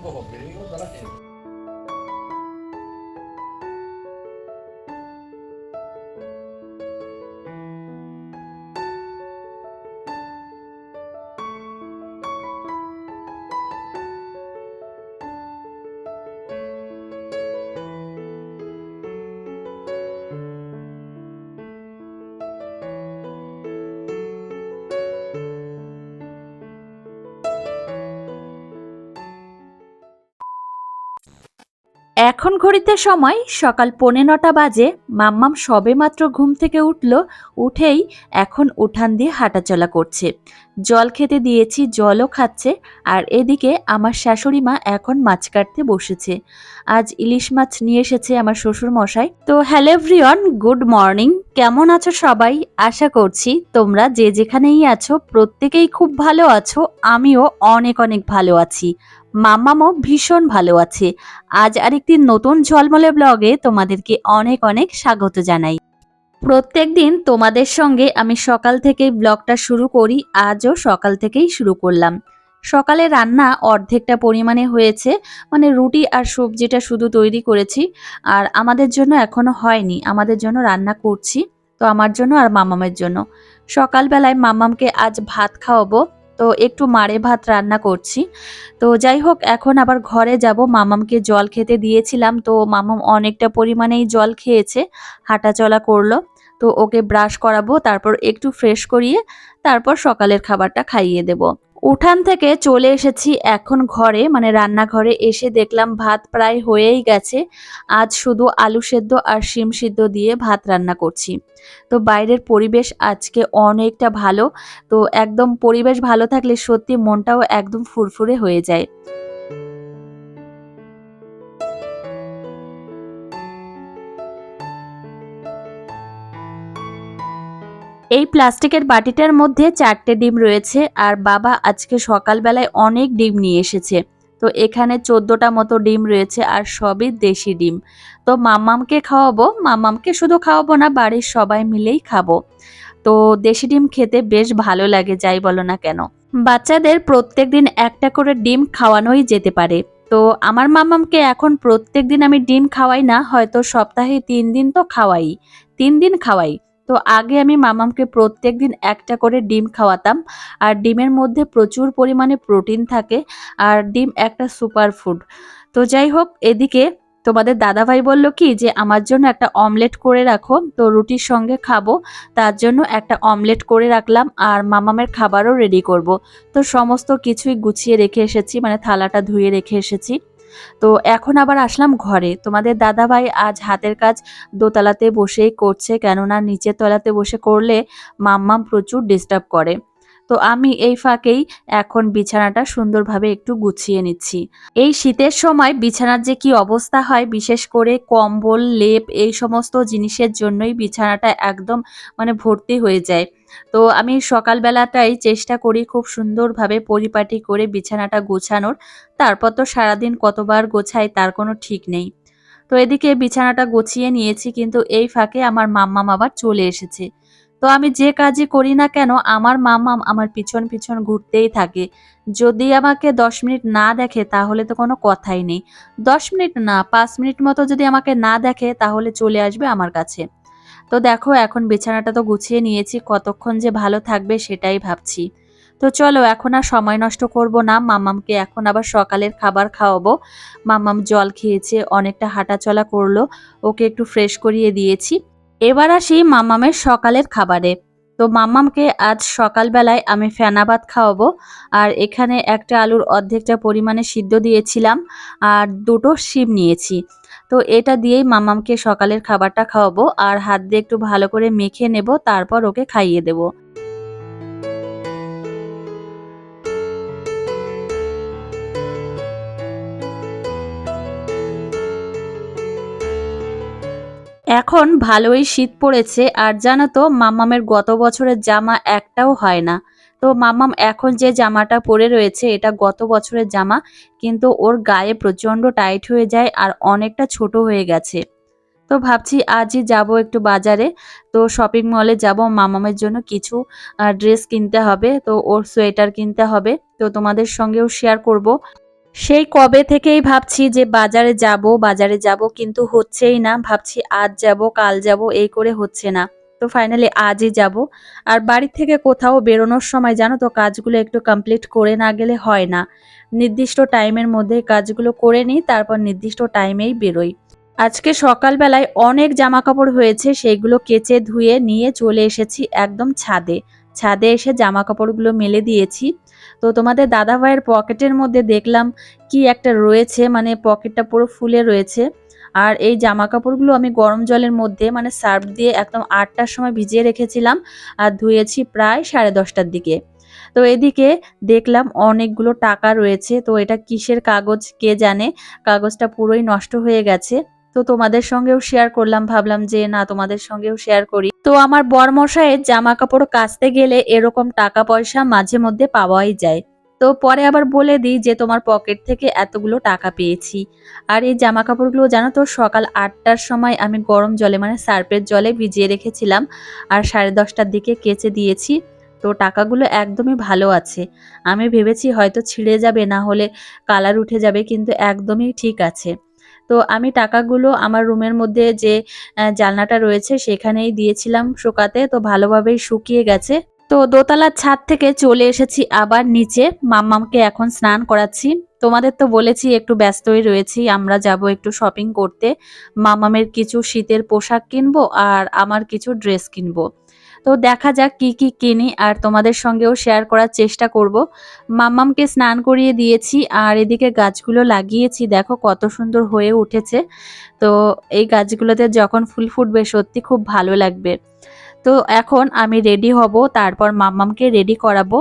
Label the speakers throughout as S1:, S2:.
S1: tiempo, que digo
S2: এখন ঘড়িতে সময় সকাল পৌনে নটা বাজে। মাম্মাম সবেমাত্র ঘুম থেকে উঠল, উঠেই এখন উঠান দিয়ে হাঁটাচলা করছে। জল খেতে দিয়েছি, জলও খাচ্ছে, আর এদিকে আমার শাশুড়ি মা এখন মাছ কাটতে বসেছে। আজ ইলিশ মাছ নিয়ে এসেছে আমার শ্বশুর মশাই তো হ্যালো এভরিওয়ান, গুড মর্নিং। কেমন আছো সবাই? আশা করছি তোমরা যে যেখানেই আছো, প্রত্যেকেই খুব ভালো আছো। আমিও অনেক অনেক ভালো আছি। মাম্মামও ভীষণ ভালো আছে। আজ আরেকটি নতুন ঝলমলে ব্লগে তোমাদেরকে অনেক অনেক স্বাগত জানাই। প্রত্যেক দিন তোমাদের সঙ্গে আমি সকাল থেকেই ব্লগটা শুরু করি, আজও সকাল থেকেই শুরু করলাম। সকালে রান্না অর্ধেকটা পরিমাণে হয়েছে মানে রুটি আর সবজিটা শুধু তৈরি করেছি, আর আমাদের জন্য এখনও হয়নি, আমাদের জন্য রান্না করছি, তো আমার জন্য আর মামামের জন্য। সকালবেলায় মামামকে আজ ভাত খাওয়াবো তো একটু মারে ভাত রান্না করছি। তো যাই হোক, এখন আবার ঘরে যাব। মামামকে জল খেতে দিয়েছিলাম, তো মামাম অনেকটা পরিমাণেই জল খেয়েছে হাঁটা চলা করল। তো ওকে ব্রাশ করাবো, তারপর একটু ফ্রেশ করিয়ে তারপর সকালের খাবারটা খাইয়ে দেব। উঠান থেকে চলে এসেছি এখন ঘরে মানে রান্নাঘরে এসে দেখলাম ভাত প্রায় হয়েই গেছে। আজ শুধু আলু সেদ্ধ আর শিম সিদ্ধ দিয়ে ভাত রান্না করছি। তো বাইরের পরিবেশ আজকে অনেকটা ভালো। তো একদম পরিবেশ ভালো থাকলে সত্যি মনটাও একদম ফুরফুরে হয়ে যায়। এই প্লাস্টিকের বাটিটার মধ্যে চারটে ডিম রয়েছে আর বাবা আজকে সকালবেলায় অনেক ডিম নিয়ে এসেছে। তো এখানে চোদ্দোটা মতো ডিম রয়েছে আর সবই দেশি ডিম। তো মাম্মামকে খাওয়াবো, মাম্মামকে শুধু খাওয়াবো না, বাড়ির সবাই মিলেই খাব। তো দেশি ডিম খেতে বেশ ভালো লাগে, যাই বলো না কেন। বাচ্চাদের প্রত্যেক দিন একটা করে ডিম খাওয়ানোই যেতে পারে। তো আমার মামামকে এখন প্রত্যেক দিন আমি ডিম খাওয়াই না, হয়তো সপ্তাহে তিন দিন তো খাওয়াই। তিন দিন খাওয়াই। তো আগে আমি মামামকে প্রত্যেক দিন একটা করে ডিম খাওয়াতাম। আর ডিমের মধ্যে প্রচুর পরিমাণে প্রোটিন থাকে আর ডিম একটা সুপার ফুড। তো যাই হোক, এদিকে তোমাদের দাদাভাই বলল কি যে, আমার জন্য একটা অমলেট করে রাখো, তো রুটির সঙ্গে খাব, তার জন্য একটা অমলেট করে রাখলাম আর মামামের খাবারও রেডি করব। তো সমস্ত কিছুই গুছিয়ে রেখে এসেছি মানে থালাটা ধুয়ে রেখে এসেছি। তো এখন আবার আসলাম ঘরে। তোমাদের দাদাভাই আজ হাতের কাজ দোতলাতে বসেই করছে, কেননা নিচের তলাতে বসে করলে মাম্মাম প্রচুর ডিস্টার্ব করে। তো আমি এই ফাঁকেই এখন বিছানাটা সুন্দরভাবে একটু গুছিয়ে নিচ্ছি। এই শীতের সময় বিছানার যে কি অবস্থা হয়, বিশেষ করে কম্বল, লেপ, এই সমস্ত জিনিসের জন্যই বিছানাটা একদম মানে ভর্তি হয়ে যায়। তো আমি সকালবেলাটাই চেষ্টা করি খুব সুন্দরভাবে পরিপাটি করে বিছানাটা গোছানোর। তারপর তো সারাদিন কতবার গোছাই তার কোনো ঠিক নেই। তো এদিকে বিছানাটা গুছিয়ে নিয়েছি কিন্তু এই ফাঁকে আমার মাম্মাম আবার চলে এসেছে। তো আমি যে কাজই করি না কেন, আমার মাম্মাম আমার পিছন পিছন ঘুরতেই থাকে। যদি আমাকে দশ মিনিট না দেখে তাহলে তো কোনো কথাই নেই। দশ মিনিট না, পাঁচ মিনিট মতো যদি আমাকে না দেখে তাহলে চলে আসবে আমার কাছে। তো দেখো, এখন বিছানাটা তো গুছিয়ে নিয়েছি, কতক্ষণ যে ভালো থাকবে সেটাই ভাবছি। তো চলো, এখন আর সময় নষ্ট করব না। মামামকে এখন আবার সকালের খাবার খাওয়াবো। মামাম জল খেয়েছে, অনেকটা হাঁটাচলা করল, ওকে একটু ফ্রেশ করিয়ে দিয়েছি। এবার আসি মামামের সকালের খাবারে। তো মামামকে আজ সকালবেলায় আমি ফেনাবাদ খাওয়াবো, আর এখানে একটা আলুর অর্ধেকটা পরিমাণে সিদ্ধ দিয়েছিলাম, আর দুটো শিম নিয়েছি। তো এটা দিয়েই মামামকে সকালের খাবারটা খাওয়াবো আর হাত দিয়ে একটু ভালো করে মেখে নেব, তারপর ওকে খাইয়ে দেবো। এখন ভালোই শীত পড়েছে আর জানো তো মাম্মামের গত বছরের জামা একটাও হয় না। তো মাম্মাম এখন যে জামাটা পরে রয়েছে, এটা গত বছরের জামা, কিন্তু ওর গায়ে প্রচণ্ড টাইট হয়ে যায় আর অনেকটা ছোট হয়ে গেছে। তো ভাবছি আজই যাব একটু বাজারে। তো শপিং মলে যাব মামামের জন্য কিছু ড্রেস কিনতে হবে, তো ওর সোয়েটার কিনতে হবে, তো তোমাদের সঙ্গেও শেয়ার করব। সেই কবে থেকেই ভাবছি যে বাজারে যাব বাজারে যাব, কিন্তু হচ্ছেই না। ভাবছি আজ যাব, কাল যাব, এই করে হচ্ছে না। তো ফাইনালি আজই যাব। আর বাড়ি থেকে কোথাও বেরোনোর সময় জানো তো কাজগুলো একটু কমপ্লিট করে না গেলে হয় না। নির্দিষ্ট টাইমের মধ্যে কাজগুলো করে নিই, তারপর নির্দিষ্ট টাইমেই বেরোই। আজকে সকালবেলায় অনেক জামা কাপড় হয়েছে সেইগুলো কেচে ধুয়ে নিয়ে চলে এসেছি একদম ছাদে। ছাদে এসে জামা কাপড়গুলো মেলে দিয়েছি। তো তোমাদের দাদা ভাইয়ের পকেটের মধ্যে দেখলাম কি একটা রয়েছে মানে পকেটটা পুরো ফুলে রয়েছে। আর এই জামা কাপড়গুলো আমি গরম জলের মধ্যে মানে সার্ফ দিয়ে একদম আটটার সময় ভিজিয়ে রেখেছিলাম আর ধুয়েছি প্রায় সাড়ে দশটার দিকে। তো এদিকে দেখলাম অনেকগুলো টাকা রয়েছে। তো এটা কিসের কাগজ কে জানে? কাগজটা পুরোই নষ্ট হয়ে গেছে। তো তোমাদের সঙ্গেও শেয়ার করলাম, ভাবলাম যে না, তোমাদের সঙ্গেও শেয়ার করি। তো আমার বরমশাইয়ের জামা কাপড় কাচতে গেলে এরকম টাকা পয়সা মাঝে মধ্যে পাওয়াই যায়। তো পরে আবার বলে দিই যে তোমার পকেট থেকে এতগুলো টাকা পেয়েছি। আর এই জামা কাপড়গুলো জানো তো, সকাল আটটার সময় আমি গরম জলে মানে সার্পের জলে ভিজিয়ে রেখেছিলাম আর সাড়ে দশটার দিকে কেচে দিয়েছি। তো টাকাগুলো একদমই ভালো আছে। আমি ভেবেছি হয়তো ছিঁড়ে যাবে, না হলে কালার উঠে যাবে, কিন্তু একদমই ঠিক আছে। তো আমি টাকাগুলো আমার রুমের মধ্যে যে জানলাটা রয়েছে সেখানেই দিয়েছিলাম শুকাতে। তো ভালোভাবেই শুকিয়ে গেছে। তো দোতলার ছাদ থেকে চলে এসেছি আবার নিচে। মাম্মামকে এখন স্নান করাচ্ছি। তোমাদের তো বলেছি একটু ব্যস্তই রয়েছি, আমরা যাব একটু শপিং করতে। মামামের কিছু শীতের পোশাক কিনবো আর আমার কিছু ড্রেস কিনবো। তো দেখা যাক কি কি কিনি আর তোমাদের সঙ্গেও শেয়ার করার চেষ্টা করব। মাম্মামকে স্নান করিয়ে দিয়েছি আর এদিকে গাছগুলো লাগিয়েছি। দেখো কত সুন্দর হয়ে উঠেছে। তো এই গাছগুলোতে যখন ফুল ফুটবে সত্যি খুব ভালো লাগবে। তো এখন আমি রেডি হব, তারপর মাম্মামকে রেডি করাবো।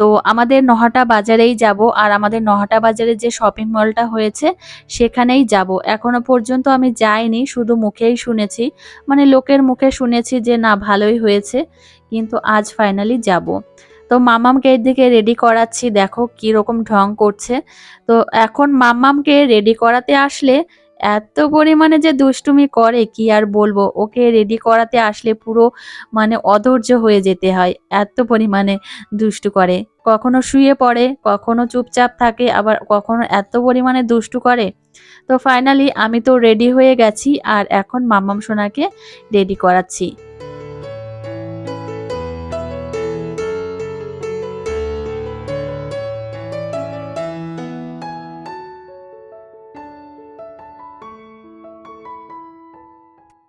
S2: তো আমাদের নহাটা বাজারেই যাব, আর আমাদের নহাটা বাজারে যে শপিং মলটা হয়েছে, সেখানেই যাব। এখনও পর্যন্ত আমি যাইনি, শুধু মুখেই শুনেছি। মানে লোকের মুখে শুনেছি যে, না, ভালোই হয়েছে। কিন্তু আজ ফাইনালি যাব। তো মামামকে দিকে রেডি করাচ্ছি, দেখো কি রকম ঢং করছে। তো এখন মামামকে রেডি করাতে আসলে এত পরিমাণে যে দুষ্টুমি করে, কি আর বলব? ওকে রেডি করাতে আসলে পুরো মানে অধৈর্য হয়ে যেতে হয়। এত পরিমাণে দুষ্টু করে। কখনো শুয়ে পড়ে, কখনো চুপচাপ থাকে, আবার কখনো এত পরিমাণে দুষ্টু করে। তো ফাইনালি আমি তো রেডি হয়ে গেছি, আর এখন মাম্মাম সোনাকে রেডি করাচ্ছি।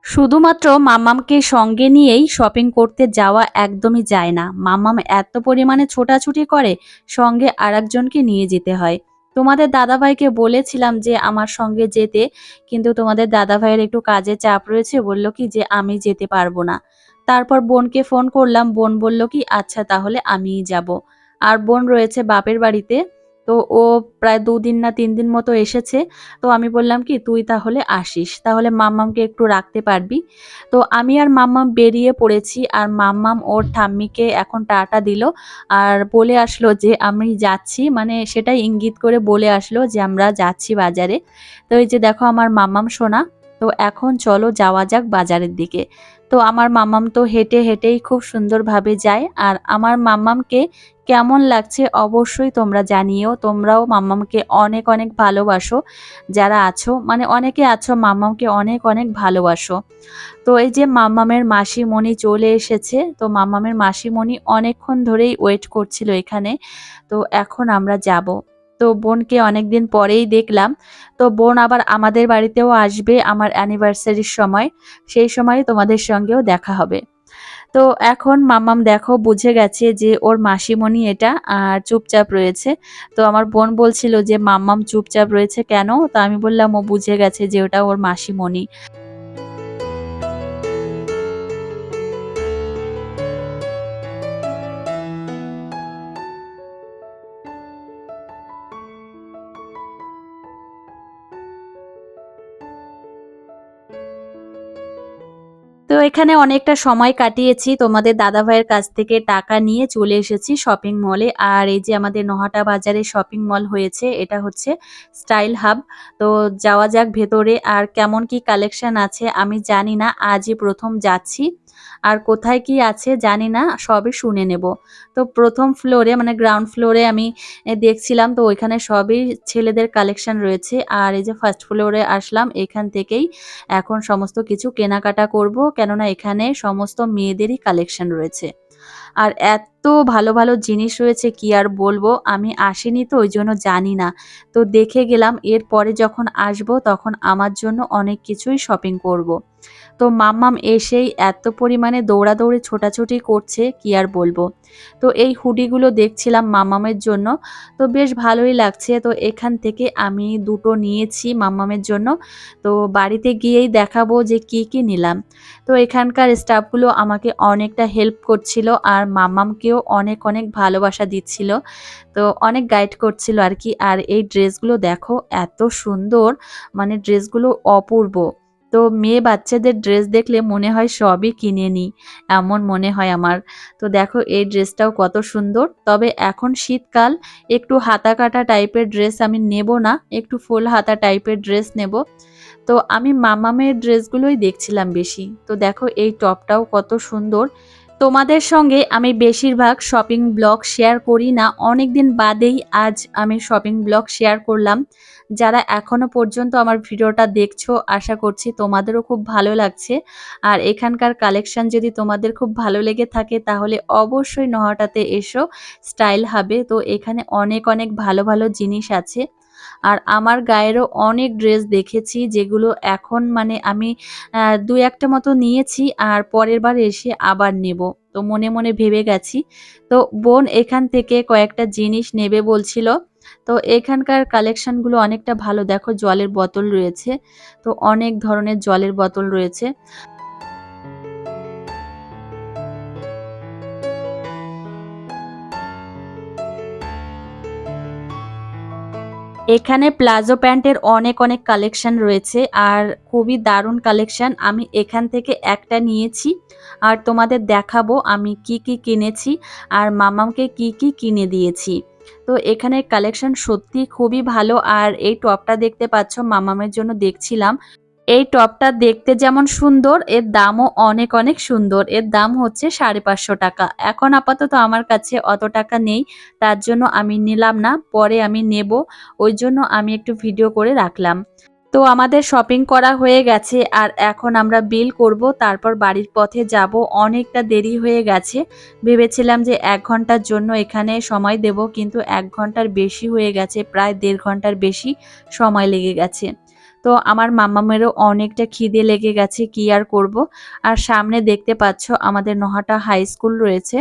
S2: শুধুমাত্র মামামকে সঙ্গে নিয়েই শপিং করতে যাওয়া একদমই যায় না। মামাম এত পরিমাণে ছোটাছুটি করে, সঙ্গে আরেকজনকে নিয়ে যেতে হয়। তোমাদের দাদাভাইকে বলেছিলাম যে আমার সঙ্গে যেতে, কিন্তু তোমাদের দাদাভাইয়ের একটু কাজে চাপ রয়েছে, বলল কি যে আমি যেতে পারব না। তারপর বোনকে ফোন করলাম, বোন বলল কি আচ্ছা তাহলে আমিই যাব। আর বোন রয়েছে বাপের বাড়িতে। তো ও প্রায় দুদিন না তিন দিন মতো এসেছে। তো আমি বললাম কি, তুই তাহলে আসিস, তাহলে মাম্মামকে একটু রাখতে পারবি। তো আমি আর মাম্মাম বেরিয়ে পড়েছি আর মাম্মাম ওর ঠাম্মিকে এখন টাটা দিল আর বলে আসলো যে, আমি যাচ্ছি। মানে সেটাই ইঙ্গিত করে বলে আসলো যে, আমরা যাচ্ছি বাজারে। তো এই যে দেখো আমার মাম্মাম শোনা তো এখন চলো যাওয়া যাক বাজারের দিকে। তো আমার মাম্মাম তো হেঁটে হেঁটেই খুব সুন্দরভাবে যায় আর আমার মাম্মামকে কেমন লাগছে অবশ্যই তোমরা জানিও। তোমরাও মাম্মামকে অনেক অনেক ভালোবাসো। যারা আছো মানে অনেকে আছো মাম্মামকে অনেক অনেক ভালোবাসো। তো এই যে মাম্মামের মাসিমণি চলে এসেছে, তো মাম্মামের মাসিমণি অনেকক্ষণ ধরেই ওয়েট করছিল এখানে। তো এখন আমরা যাব। তো বোনকে অনেকদিন পরেই দেখলাম। তো বোন আবার আমাদের বাড়িতেও আসবে আমার অ্যানিভার্সারির সময়। সেই সময় তোমাদের সঙ্গেও দেখা হবে। তো এখন মামাম দেখো বুঝে গেছে যে ওর মাসিমণি এটা আর চুপচাপ রয়েছে। তো আমার বোন বলছিল যে, মাম্মাম চুপচাপ রয়েছে কেন? তো আমি বললাম, ও বুঝে গেছে যে ওটা ওর মাসিমণি। তো এখানে অনেকটা সময় কাটিয়েছি। তোমাদের দাদা ভাইয়ের কাছ থেকে টাকা নিয়ে চলে এসেছি শপিং মলে আর এই যে আমাদের নহাটা বাজারে শপিং মল হয়েছে, এটা হচ্ছে স্টাইল হাব তো যাওয়া যাক ভেতরে, আর কেমন কি কালেকশন আছে আমি জানি না। আজই প্রথম যাচ্ছি। আর কোথায় কি আছে জানি না, সবই শুনে নেব। তো প্রথম ফ্লোরে মানে গ্রাউন্ড ফ্লোরে আমি দেখছিলাম, তো ওইখানে সবই ছেলেদের কালেকশন রয়েছে। আর এই যে ফার্স্ট ফ্লোরে আসলাম, এখান থেকেই এখন সমস্ত কিছু কেনাকাটা করব, কেননা এখানে সমস্ত মেয়েদেরই কালেকশন রয়েছে। আর এত ভালো ভালো জিনিস রয়েছে, কি আর বলব? আমি আসিনি তো, ওই জন্য জানি না। তো দেখে গেলাম, এরপরে যখন আসব, তখন আমার জন্য অনেক কিছুই শপিং করব। তো মাম্মাম এসেই এত পরিমাণে দৌড়াদৌড়ি, ছোটাছুটি করছে, কি আর বলব? তো এই হুডিগুলো দেখছিলাম মাম্মামের জন্য। তো বেশ ভালোই লাগছে। তো এখান থেকে আমি দুটো নিয়েছি মাম্মামের জন্য। তো বাড়িতে গিয়েই দেখাবো যে কি কি নিলাম। তো এখানকার স্টাফগুলো আমাকে অনেকটা হেল্প করছিল আর মাম্মামকেও অনেক অনেক ভালোবাসা দিচ্ছিল। তো অনেক গাইড করছিল আর কি। আর এই ড্রেসগুলো দেখো, এত সুন্দর। মানে ড্রেসগুলো অপূর্ব। তো মেয়ে বাচ্চাদের ড্রেস দেখলে মনে হয় সবই কিনে নিই এমন মনে হয় আমার। তো দেখো এই ড্রেসটাও কত সুন্দর। তবে এখন শীতকাল, একটু হাতা কাটা টাইপের ড্রেস আমি নেব না, একটু ফুল হাতা টাইপের ড্রেস নেব। তো আমি মামামের ড্রেসগুলোই দেখছিলাম বেশি। তো দেখো এই টপটাও কত সুন্দর। তোমাদের সঙ্গে আমি বেশিরভাগ শপিং ব্লগ শেয়ার করি না অনেক দিন বাদেই আজ আমি শপিং ব্লগ শেয়ার করলাম। যারা এখনও পর্যন্ত আমার ভিডিওটা দেখছ, আশা করছি তোমাদেরও খুব ভালো লাগছে। আর এখানকার কালেকশন যদি তোমাদের খুব ভালো লেগে থাকে, তাহলে অবশ্যই নহাটাতে এসো স্টাইল হবে তো এখানে অনেক অনেক ভালো ভালো জিনিস আছে। আর আমার গায়েরও অনেক ড্রেস দেখেছি, যেগুলো এখন মানে আমি দু একটা মতো নিয়েছি আর পরের বার এসে আবার নেব। তো মনে মনে ভেবে গেছি। তো বোন এখান থেকে কয়েকটা জিনিস নেবে বলছিল। তো এখানকার কালেকশনগুলো অনেকটা ভালো। দেখো জলের বোতল রয়েছে, তো অনেক ধরনের জলের বোতল রয়েছে। এখানে প্লাজো প্যান্টের অনেক অনেক কালেকশন রয়েছে আর খুবই দারুণ কালেকশন। আমি এখান থেকে একটা নিয়েছি আর তোমাদের দেখাবো আমি কি কি কিনেছি আর মামামকে কি কি কিনে দিয়েছি। তো এখানে কালেকশন সত্যি খুবই ভালো আর এই টপটা দেখতে পাচ্ছ, মামামের জন্য দেখছিলাম। এই টপটা দেখতে যেমন সুন্দর, এর দামও অনেক অনেক সুন্দর। এর দাম হচ্ছে সাড়ে পাঁচশো টাকা। এখন আপাতত আমার কাছে অত টাকা নেই, তার জন্য আমি নিলাম না, পরে আমি নেব। ওই জন্য আমি একটু ভিডিও করে রাখলাম। তো আমাদের শপিং করা হয়ে গেছে আর এখন আমরা বিল করব, তারপর বাড়ির পথে যাব। অনেকটা দেরি হয়ে গেছে। ভেবেছিলাম যে এক ঘণ্টার জন্য এখানে সময় দেব, কিন্তু এক ঘণ্টার বেশি হয়ে গেছে, প্রায় দেড় ঘণ্টার বেশি সময় লেগে গেছে। তো আমার মামামেরও অনেকটা খিদে লেগে গেছে, কি আর করব? আর সামনে দেখতে পাচ্ছ আমাদের নহাটা হাই স্কুল রয়েছে।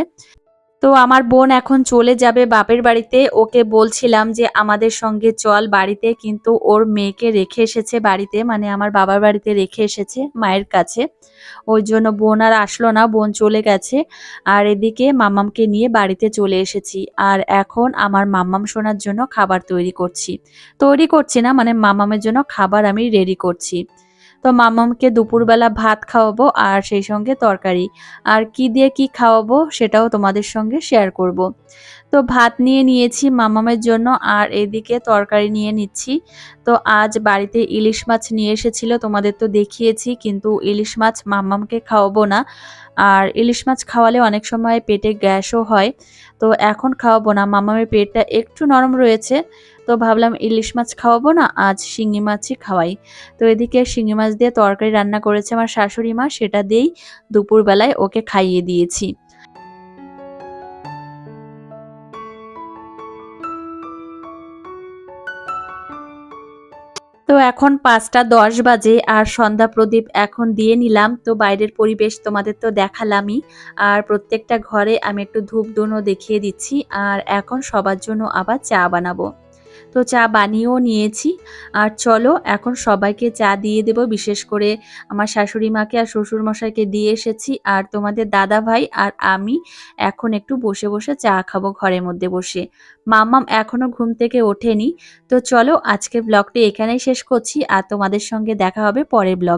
S2: তো আমার বোন এখন চলে যাবে বাপের বাড়িতে। ওকে বলছিলাম যে, আমাদের সঙ্গে চল বাড়িতে। কিন্তু ওর মেয়েকে রেখে এসেছে বাড়িতে মানে আমার বাবার বাড়িতে রেখে এসেছে মায়ের কাছে। ওই জন্য বোন আর আসলো না, বোন চলে গেছে। আর এদিকে মাম্মামকে নিয়ে বাড়িতে চলে এসেছি। আর এখন আমার মাম্মাম শোনার জন্য খাবার তৈরি করছি। তৈরি করছি না মানে মাম্মামের জন্য খাবার আমি রেডি করছি। তো মাম্মামকে দুপুরবেলা ভাত খাওয়াবো আর সেই সঙ্গে তরকারি। আর কি দিয়ে কি খাওয়াবো সেটাও তোমাদের সঙ্গে শেয়ার করব। তো ভাত নিয়ে নিয়েছি মামামের জন্য আর এদিকে তরকারি নিয়ে নিচ্ছি। তো আজ বাড়িতে ইলিশ মাছ নিয়ে এসেছিল, তোমাদের তো দেখিয়েছি, কিন্তু ইলিশ মাছ মাম্মামকে খাওয়াবো না। আর ইলিশ মাছ খাওয়ালে অনেক সময় পেটে গ্যাসও হয়, তো এখন খাওয়াবো না। মামামের পেটটা একটু নরম রয়েছে তো ভাবলাম ইলিশ মাছ খাওয়াবো না, আজ শিঙি মাছই খাওয়াই। তো এদিকে শিঙি মাছ দিয়ে তরকারি রান্না করেছে আমার শাশুড়ি মা, সেটা দিয়েই দুপুরবেলায় ওকে খাইয়ে দিয়েছি। তো এখন পাঁচটা দশ বাজে আর সন্ধ্যা প্রদীপ এখন দিয়ে নিলাম, তো বাইরের পরিবেশ তোমাদের তো দেখালামই। আর প্রত্যেকটা ঘরে আমি একটু ধূপ ধুনো দেখিয়ে দিচ্ছি, আর এখন সবার জন্য আবার চা বানাবো। তো চা বানিয়েও নিয়েছি। আর চলো, এখন সবাইকে চা দিয়ে দেব। বিশেষ করে আমার শাশুড়ি মাকে আর শ্বশুর মশাইকে দিয়ে এসেছি। আর তোমাদের দাদা ভাই আর আমি এখন একটু বসে বসে চা খাব ঘরের মধ্যে বসে। মাম্মাম এখনও ঘুম থেকে ওঠেনি। তো চলো, আজকের ব্লগটি এখানেই শেষ করছি। আর তোমাদের সঙ্গে দেখা হবে পরের ব্লগ।